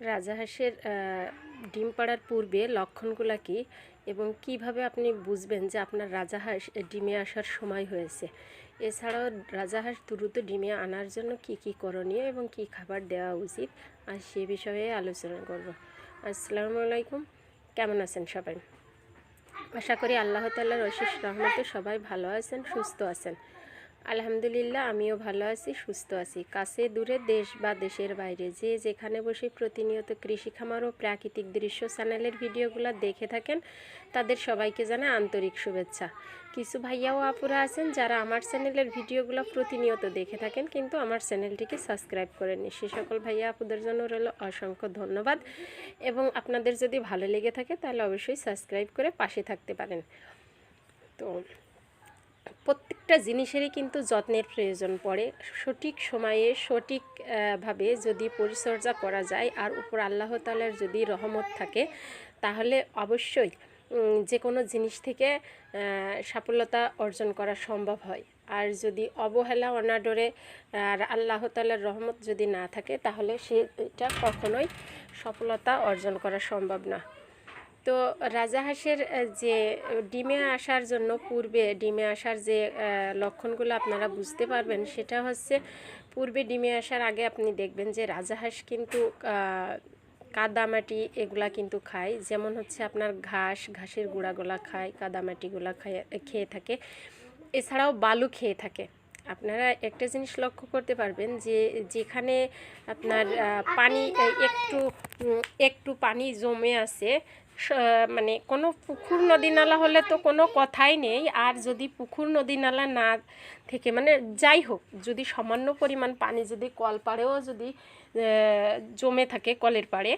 রাজাহাঁসের ডিম পাড়ার পূর্বে লক্ষণগুলো কি এবং কীভাবে আপনি বুঝবেন যে আপনার রাজাহাঁস ডিমে আসার সময় হয়েছে? এছাড়াও রাজাহাঁস দ্রুত ডিমে আনার জন্য কি কি করণীয় এবং কি খাবার দেওয়া উচিত? আর সে বিষয়ে আলোচনা করব। আসসালামু আলাইকুম, কেমন আছেন সবাই? আশা করি আল্লাহ তাল্লাহর অশেষ রহমতে সবাই ভালো আছেন, সুস্থ আছেন। আলহামদুলিল্লাহ, আমিও ভালো আছি, সুস্থ আছি। কাছে দূরে দেশ বা দেশের বাইরে যে যেখানে বসে প্রতিনিয়ত কৃষি খামার ও প্রাকৃতিক দৃশ্য চ্যানেলের ভিডিওগুলো দেখে থাকেন, তাদের সবাইকে জানা আন্তরিক শুভেচ্ছা। কিছু ভাইয়া ও আপুরা আছেন যারা আমার চ্যানেলের ভিডিওগুলো প্রতিনিয়ত দেখে থাকেন, কিন্তু আমার চ্যানেলটিকে সাবস্ক্রাইব করেননি। সে সকল ভাইয়া আপুদের জন্য রইল অসংখ্য ধন্যবাদ। এবং আপনাদের যদি ভালো লেগে থাকে, তাহলে অবশ্যই সাবস্ক্রাইব করে পাশে থাকতে পারেন। তো প্রত্যেকটা জিনিসেরই কিন্তু যত্নের প্রয়োজন পড়ে। সঠিক সময়ে সঠিক আহ, ভাবে যদি পরিচর্যা করা যায় আর উপর আল্লাহ তালার যদি রহমত থাকে তাহলে অবশ্যই যে কোনো জিনিস থেকে সাফল্যতা অর্জন করা সম্ভব হয়। আর যদি অবহেলা অনাডরে আর আল্লাহ তালার রহমত যদি না থাকে তাহলে সেটা কখনোই সফলতা অর্জন করা সম্ভব না। তো রাজাহাঁসের যে ডিমে আসার জন্য পূর্বে ডিমে আসার যে লক্ষণগুলো আপনারা বুঝতে পারবেন, সেটা হচ্ছে পূর্বে ডিমে আসার আগে আপনি দেখবেন যে রাজাহাঁস কিন্তু কাদামাটি এগুলা কিন্তু খায়। যেমন হচ্ছে আপনার ঘাস, ঘাসের গুঁড়াগুলা খায়, কাদামাটিগুলা খায়, খেয়ে থাকে। এছাড়াও বালু খেয়ে থাকে। আপনারা একটা জিনিস লক্ষ্য করতে পারবেন যে যেখানে আপনার পানি একটু একটু পানি জমে আছে মানে কোনো পুকুর নদী নালা হলে তো কোনো কথাই নেই। আর যদি পুকুর নদী নালা না থেকে মানে যাই হোক, যদি সামান্য পরিমাণ পানি যদি কল পাড়েও যদি জমে থাকে কলের পাড়ে,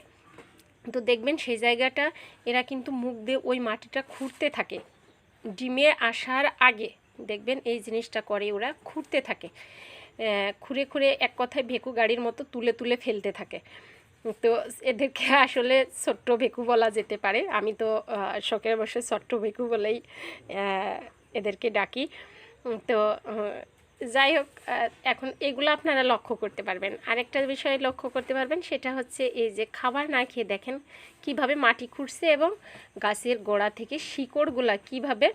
তো দেখবেন সেই জায়গাটা, এরা কিন্তু মুখ দিয়ে ওই মাটিটা খুঁড়তে থাকে। ডিমে আসার আগে দেখবেন এই জিনিসটা করে, ওরা খুঁড়তে থাকে। খুঁড়ে খুঁড়ে এক কথায় ভেকু গাড়ির মতো তুলে তুলে ফেলতে থাকে। তো এদেরকে আসলে ছোট্ট ভেকু বলা যেতে পারে। আমি তো শখের বসে ছোট্ট ভেকু বলেই এদেরকে ডাকি। তো যাই হোক এখন এগুলো আপনারা লক্ষ্য করতে পারবেন। আরেকটা বিষয় লক্ষ্য করতে পারবেন, সেটা হচ্ছে এই যে খাবার না খেয়ে দেখেন কীভাবে মাটি খুঁড়ছে এবং গাছের গোড়া থেকে শিকড়গুলা কীভাবে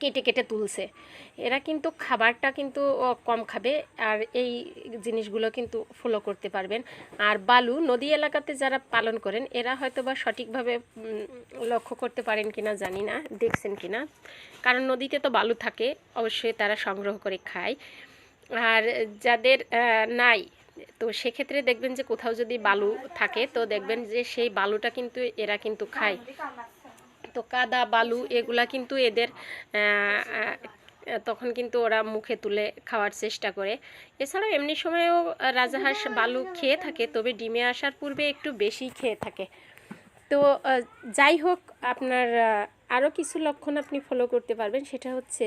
কেটে কেটে তুলছে। এরা কিন্তু খাবারটা কিন্তু কম খাবে আর এই জিনিসগুলো কিন্তু ফলো করতে পারবেন। আর বালু নদী এলাকাতে যারা পালন করেন, এরা হয়তো বা সঠিকভাবে লক্ষ্য করতে পারেন কিনা জানি না, দেখছেন কিনা। কারণ নদীতে তো বালু থাকে, অবশ্যই তারা সংগ্রহ করে খায়। আর যাদের নাই, তো সেক্ষেত্রে দেখবেন যে কোথাও যদি বালু থাকে, তো দেখবেন যে সেই বালুটা কিন্তু এরা কিন্তু খায়। তো কাদা, বালু এগুলা কিন্তু এদের তখন কিন্তু ওরা মুখে তুলে খাওয়ার চেষ্টা করে। এছাড়াও এমনি সময়েও রাজাহাঁস বালু খেয়ে থাকে, তবে ডিমে আসার পূর্বে একটু বেশি খেয়ে থাকে। তো যাই হোক, আপনার আরও কিছু লক্ষণ আপনি ফলো করতে পারবেন। সেটা হচ্ছে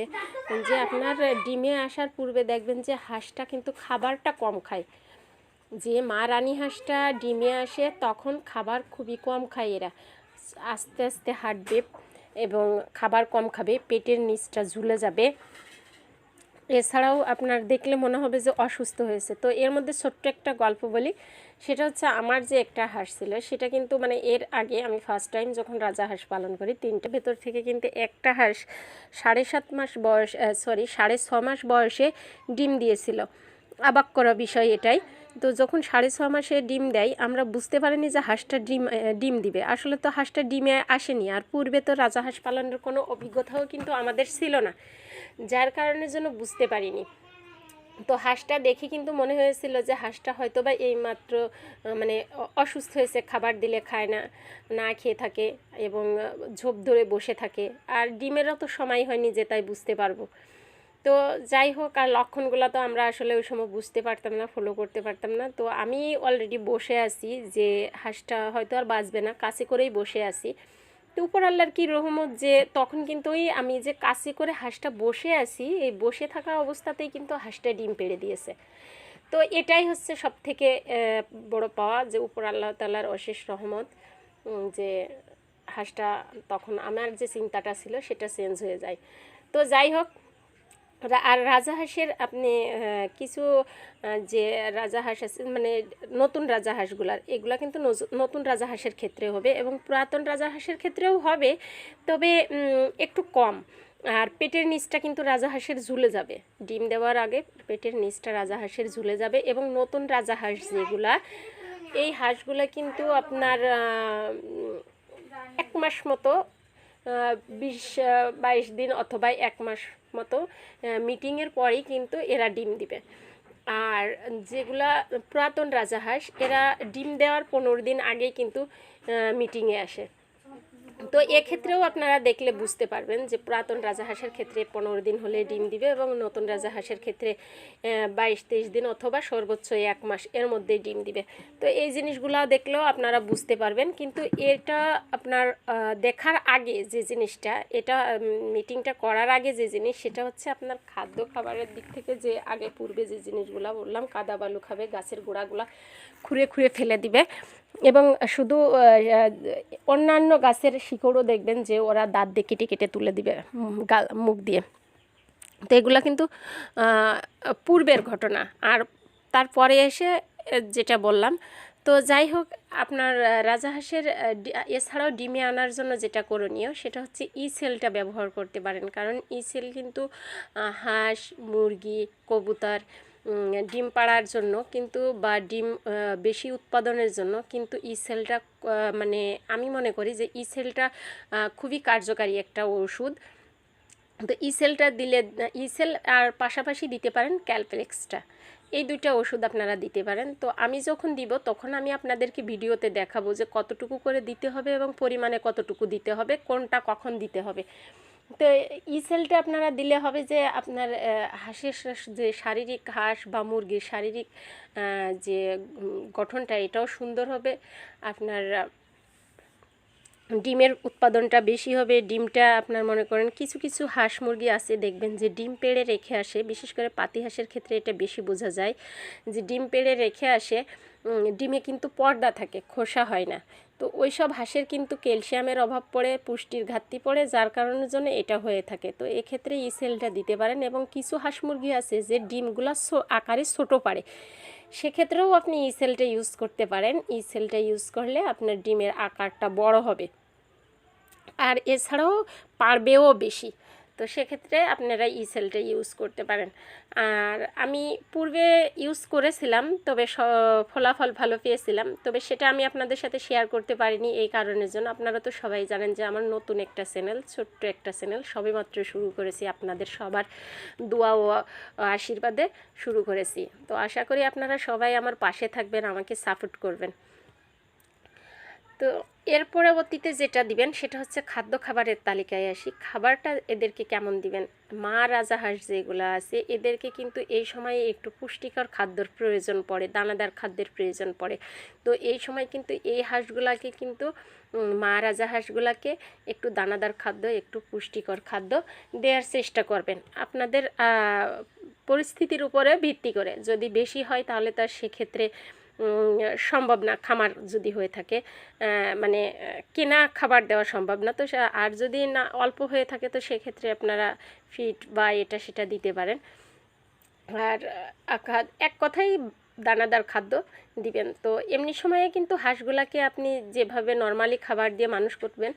যে আপনার ডিমে আসার পূর্বে দেখবেন যে হাঁসটা কিন্তু খাবারটা কম খায়। যে মা রানী হাঁসটা ডিমে আসে, তখন খাবার খুবই কম খায় এরা। আস্তে আস্তে হাঁটবে এবং খাবার কম খাবে, পেটের নিচটা ঝুলে যাবে। এছাড়াও আপনার দেখলে মনে হবে যে অসুস্থ হয়েছে। তো এর মধ্যে ছোট্ট একটা গল্প বলি। সেটা হচ্ছে আমার যে একটা হাঁস ছিল, সেটা কিন্তু মানে এর আগে আমি ফার্স্ট টাইম যখন রাজা হাঁস পালন করি, তিনটে ভেতর থেকে কিন্তু একটা হাঁস সাড়ে সাত মাস বয়স সরি সাড়ে ছ মাস বয়সে ডিম দিয়েছিল। অবাক করা বিষয় এটাই। তো যখন সাড়ে ছ মাসে ডিম দেয় আমরা বুঝতে পারিনি যে হাঁসটা ডিম ডিম দিবে। আসলে তো হাঁসটা ডিমে আসেনি। আর পূর্বে তো রাজা হাঁস পালনের কোনো অভিজ্ঞতাও কিন্তু আমাদের ছিল না যার কারণে জন্য বুঝতে পারিনি। তো হাঁসটা দেখে কিন্তু মনে হয়েছিল যে হাঁসটা হয়তো বা এইমাত্র আহ, মানে অসুস্থ হয়েছে খাবার দিলে খায় না না খেয়ে থাকে এবং ঝোপ ধরে বসে থাকে। আর ডিমেরও তো সময় হয়নি যে তাই বুঝতে পারব। তো যাই হোক, আর লক্ষণগুলো তো আমরা আসলে ওই সময় বুঝতে পারতাম না ফলো করতে পারতাম না। তো আমি অলরেডি বসে আছি যে হাঁসটা হয়তো আর বাঁচবে না, কাছে করেই বসে আছি। তো উপর আল্লাহর কি রহমত যে তখন কিন্তু ওই আমি যে কাছে করে হাঁসটা বসে আছি, এই বসে থাকা অবস্থাতেই কিন্তু হাঁসটা ডিম পেড়ে দিয়েছে। তো এটাই হচ্ছে সব থেকে বড় পাওয়া যে উপর আল্লাহ তাল্লার অশেষ রহমত যে হাঁসটা তখন আমার যে চিন্তাটা ছিল সেটা চেঞ্জ হয়ে যায়। তো যাই হোক আর রাজাহাঁসের আপনি কিছু যে রাজাহাঁস আছে মানে নতুন রাজাহাঁসগুলার এগুলা কিন্তু নতুন রাজাহাঁসের ক্ষেত্রে হবে এবং পুরাতন রাজাহাঁসের ক্ষেত্রেও হবে, তবে একটু কম। আর পেটের নিচটা কিন্তু রাজাহাঁসের ঝুলে যাবে। ডিম দেওয়ার আগে পেটের নিচটা রাজাহাঁসের ঝুলে যাবে এবং নতুন রাজাহাঁস যেগুলা, এই হাঁসগুলা কিন্তু আপনার এক মাস মতো বিশ বাইশ দিন অথবা এক মাস মতো মিটিংয়ের পরেই কিন্তু এরা ডিম দিবে। আর যেগুলা পুরাতন রাজাহাঁস, এরা ডিম দেওয়ার পনেরো দিন আগেই কিন্তু মিটিংয়ে আসে। তো এক্ষেত্রেও আপনারা দেখলে বুঝতে পারবেন যে পুরাতন রাজাহাঁসের ক্ষেত্রে পনেরো দিন হলে ডিম দিবে এবং নতুন রাজাহাঁসের ক্ষেত্রে বাইশ, তেইশ দিন অথবা সর্বোচ্চ এক মাস এর মধ্যে ডিম দিবে। তো এই জিনিসগুলো দেখলেও আপনারা বুঝতে পারবেন। কিন্তু এটা আপনার দেখার আগে যে জিনিসটা, এটা মিটিংটা করার আগে যে জিনিস, সেটা হচ্ছে আপনার খাদ্য খাবারের দিক থেকে যে আগে পূর্বে যে জিনিসগুলো বললাম, কাদা বালু খাবে, গাছের গোড়াগুলা খুঁড়ে খুঁড়ে ফেলে দিবে। এবং শুধু অন্যান্য গাছের শিকড়ও দেখবেন যে ওরা দাঁত দিয়ে কেটে কেটে তুলে দিবে উম, গা- মুখ দিয়ে। তো এগুলো কিন্তু পূর্বের ঘটনা। আর তারপরে এসে যেটা বললাম তো যাই হোক আপনার আহ, ডি- এছাড়াও ডিমে আনার জন্য যেটা করণীয় সেটা হচ্ছে ই সেলটা ব্যবহার করতে পারেন। কারণ ই সেল কিন্তু হাঁস মুরগি কবুতর ডিম পাড়ার জন্য কিন্তু বা ডিম বেশি উৎপাদনের জন্য কিন্তু ই সেলটা মানে আমি মনে করি যে ই সেলটা খুবই কার্যকারী একটা ওষুধ। তো ই সেলটা দিলে ই সেল আর পাশাপাশি দিতে পারেন ক্যালপ্লেক্সটা এই দুইটা ওষুধ আপনারা দিতে পারেন। তো আমি যখন দিব, তখন আমি আপনাদেরকে ভিডিওতে দেখাবো যে কতটুকু করে দিতে হবে এবং পরিমাণে কতটুকু দিতে হবে, কোনটা কখন দিতে হবে। তো ই সেলটা আপনারা দিলে হবে যে আপনার হাঁসের যে শারীরিক হাঁস বা মুরগির শারীরিক যে গঠনটা এটাও সুন্দর হবে। আপনার ডিমের উৎপাদনটা বেশি হবে, ডিমটা আপনার মনে করেন কিছু কিছু হাঁস মুরগি আছে, দেখবেন যে ডিম পেড়ে রেখে আসে, বিশেষ করে পাতি হাঁসের ক্ষেত্রে এটা বেশি বোঝা যায়, যে ডিম পেড়ে রেখে আসে ডিমে কিন্তু পর্দা থাকে, খোসা হয় না। তো ওই সব হাঁসের কিন্তু ক্যালসিয়ামের অভাব পড়ে, পুষ্টির ঘাটতি পড়ে, যার কারণের জন্য এটা হয়ে থাকে। তো এক্ষেত্রে ই সেলটা দিতে পারেন এবং কিছু হাঁস মুরগি আছে যে ডিমগুলো আকারে ছোটো পারে। সেক্ষেত্রেও আপনি ই সেলটা ইউজ করতে পারেন। ই সেলটা ইউজ করলে আপনার ডিমের আকারটা বড় হবে। আর এছাড়াও পারবেও বেশি। তো সেক্ষেত্রে আপনারা ই সেলটা ইউজ করতে পারেন। আর আমি পূর্বে ইউজ করেছিলাম, তবে স- ফলাফল ভালো পেয়েছিলাম। তবে সেটা আমি আপনাদের সাথে শেয়ার করতে পারিনি এই কারণের জন্য। আপনারা তো সবাই জানেন যে আমার নতুন একটা চ্যানেল ছোট্ট একটা চ্যানেল সবেমাত্র শুরু করেছি আপনাদের সবার দোয়া ও আশীর্বাদে শুরু করেছি। তো আশা করি আপনারা সবাই আমার পাশে থাকবেন, আমাকে সাপোর্ট করবেন। তো এর পরবর্তীতে যেটা দিবেন, সেটা হচ্ছে খাদ্য খাবারের তালিকায় আসি। খাবারটা এদেরকে কেমন দিবেন? মা রাজাহাঁস যেগুলো আছে, এদেরকে কিন্তু এই সময়ে একটু পুষ্টিকর খাদ্যর প্রয়োজন পড়ে, দানাদার খাদ্যের প্রয়োজন পড়ে। তো এই সময় কিন্তু এই হাঁসগুলাকে কিন্তু মা রাজাহাঁসগুলাকে একটু দানাদার খাদ্য, একটু পুষ্টিকর খাদ্য দেওয়ার চেষ্টা করবেন। আপনাদের পরিস্থিতির উপরে ভিত্তি করে। যদি বেশি হয় তাহলে তার সেক্ষেত্রে সম্ভব না খামার যদি হয়ে থাকে। মানে কেনা খাবার দেওয়া সম্ভব না। তো আর যদি না অল্প হয়ে থাকে, তো সেক্ষেত্রে আপনারা ফিট বা এটা সেটা দিতে পারেন। আর এক কথাই দানাদার খাদ্য দিবেন। তো এমনি সময়ে কিন্তু হাঁসগুলাকে আপনি যেভাবে নর্মালি খাবার দিয়ে মানুষ করবেন,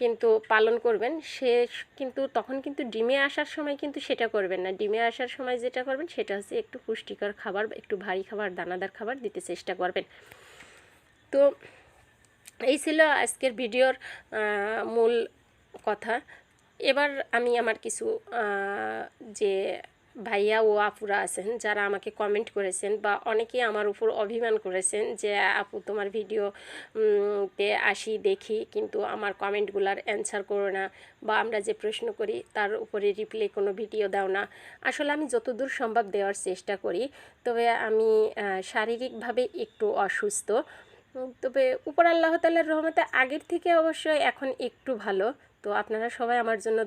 কিন্তু পালন করবেন, সে কিন্তু তখন কিন্তু ডিমে আসার সময় কিন্তু সেটা করবেন না। ডিমে আসার সময় যেটা করবেন সেটা হচ্ছে একটু পুষ্টিকর খাবার, একটু ভারী খাবার, দানাদার খাবার দিতে চেষ্টা করবেন। তো এই ছিল আজকের ভিডিওর মূল কথা। এবার আমি আমার কিছু যে ভাইয়া ও আপুরা আছেন, যারা আমাকে কমেন্ট করেছেন বা অনেকেই আমার উপর অভিমান করেছেন যে, আপু, তোমার ভিডিও তে আসি, দেখি। কিন্তু আমার কমেন্টগুলার অ্যান্সার করো না বা আমরা যে প্রশ্ন করি, তার উপরে রিপ্লে কোনো ভিডিও দাও না। আসলে আমি যতদূর সম্ভব দেওয়ার চেষ্টা করি, তবে আমি শারীরিকভাবে একটু অসুস্থ। তবে উপর আল্লাহ তাল্লার রহমতে আগের থেকে অবশ্যই এখন একটু ভালো। তো আপনারা সবাই আমার জন্য